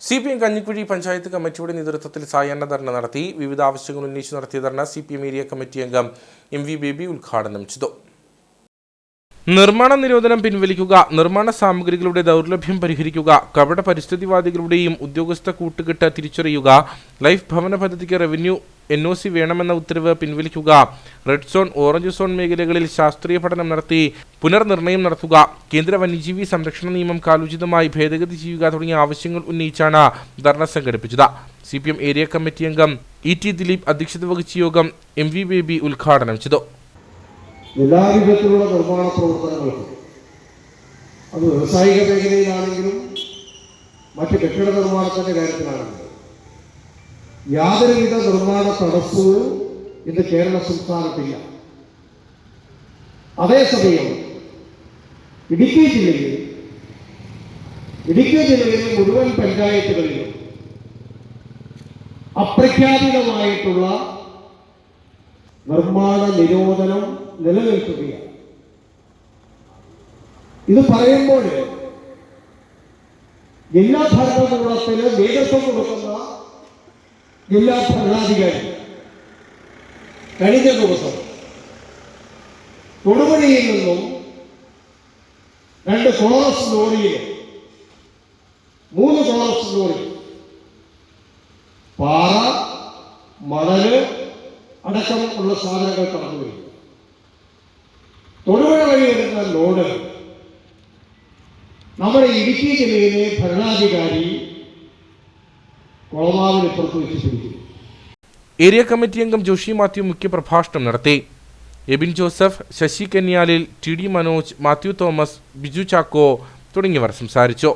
C P M Kanjikuzhi panchayat കമ്മിറ്റിയുടെ നേതൃത്വത്തിൽ സായാഹ്ന ധർണ നടത്തി. വിവിധ ആവശ്യങ്ങൾ ഉന്നയിച്ച് നടത്തിയ dharna C P M area committee അംഗം എം വി ബേബി ഉദ്ഘാടനം ചെയ്തു. നിർമ്മാണ നിരോധനം പിൻവലിക്കുക നിർമ്മാണ സാമഗ്രികളുടെ ദൗർലഭ്യം പരിഹരിക്കുക കപട പരിസ്ഥിതിവാദികളുടെയും ഉദ്യോഗസ്ഥ കൂട്ടുകെട്ട് തിരിച്ചറിയുക ലൈഫ് ഭവന പദ്ധതിക്ക് റവന്യൂ എൻ ഒ സി വേണമെന്ന ഉത്തരവ് പിൻവലിക്കുക. റെഡ് സോൺ ഓറഞ്ച് സോൺ മേഖലകളിൽ ശാസ്ത്രീയ പഠനം നടത്തി പുനർനിർണയം നടത്തുക. കേന്ദ്ര വന്യജീവി സംരക്ഷണ നിയമം കാലോചിതമായി ഭേദഗതി ചെയ്യുക തുടങ്ങിയ ആവശ്യങ്ങൾ ഉന്നയിച്ചാണ് ധർണ സംഘടിപ്പിച്ചത്. C P M area committee അംഗം ഇ ടി ദിലീപ് അധ്യക്ഷത വഹിച്ച യോഗം എം വി ബേബി ഉദ്ഘാടനം ചെയ്തു. നിർമ്മാണ അത് വ്യവസായിക മേഖലയിലാണെങ്കിലും മറ്റ് കെട്ടിട നിർമ്മാണത്തിന്റെ കാര്യത്തിലാണെങ്കിലും യാതൊരുവിധ നിർമ്മാണ തടസ്സവും ഇന്ന് കേരള സംസ്ഥാനത്തില്ല. അതേസമയം ഇടുക്കി ജില്ലയിൽ ഇടുക്കി ജില്ലയിലെ മുഴുവൻ പഞ്ചായത്തുകളിലും അപ്രഖ്യാപിതമായിട്ടുള്ള നിർമ്മാണ നിരോധനം നിലനിൽക്കുകയാണ്. ഇത് പറയുമ്പോൾ ജില്ലാ ഭരണകൂടത്തിന് നേതൃത്വം കൊടുക്കുന്ന ജില്ലാ ഭരണാധികാരി കഴിഞ്ഞ ദിവസം തൊടുപുഴയിൽ നിന്നും രണ്ട് കോറസ് ലോറിയിൽ മൂന്ന് കോറസ് ലോറി പാറ മണൽ അടക്കം ഉള്ള സാധനങ്ങൾ കടന്നു വരും. തൊടുപുഴ വഴി വരുന്ന ലോഡ് നമ്മുടെ ഇടുക്കി ജില്ലയിലെ ഭരണാധികാരി ഏരിയ കമ്മിറ്റി അംഗം ജോഷി മാത്യു മുഖ്യപ്രഭാഷണം നടത്തി. Ebin Joseph Sasi Kanyalil T D Manoj Mathew Thomas Biju Chacko തുടങ്ങിയവർ സംസാരിച്ചു.